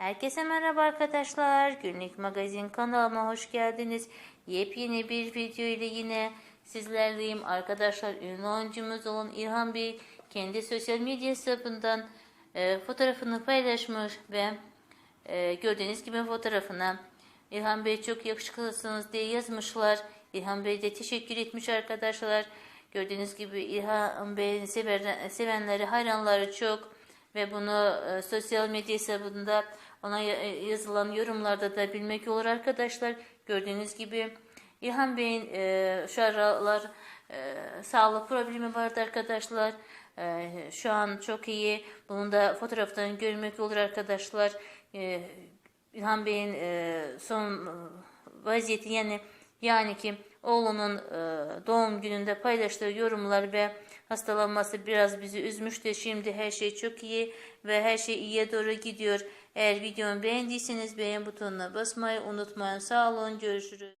Herkese merhaba arkadaşlar. Günlük magazin kanalıma hoş geldiniz. Yepyeni bir video ile yine sizlerleyim. Arkadaşlar ünlü oyuncumuz olan İlhan Bey kendi sosyal medya hesabından e, fotoğrafını paylaşmış ve e, gördüğünüz gibi fotoğrafına İlhan Bey çok yakışıklısınız diye yazmışlar. İlhan Bey de teşekkür etmiş arkadaşlar. Gördüğünüz gibi İlhan Bey'in sevenleri, hayranları çok ve bunu e, sosyal medya hesabında ona e, yazılan yorumlarda da bilmek olur arkadaşlar. Gördüğünüz gibi İlhan Bey'in e, şu aralar e, sağlık problemi vardı arkadaşlar. E, şu an çok iyi. Bunun da fotoğraftan görmek olur arkadaşlar. E, İlhan Bey'in e, son vaziyeti yani yani ki oğlunun e, doğum gününde paylaştığı yorumlar ve hastalanması biraz bizi üzmüştü. Şimdi her şey çok iyi ve her şey iyiye doğru gidiyor. Eğer videomu beğendiyseniz beğen butonuna basmayı unutmayın. Sağ olun, görüşürüz.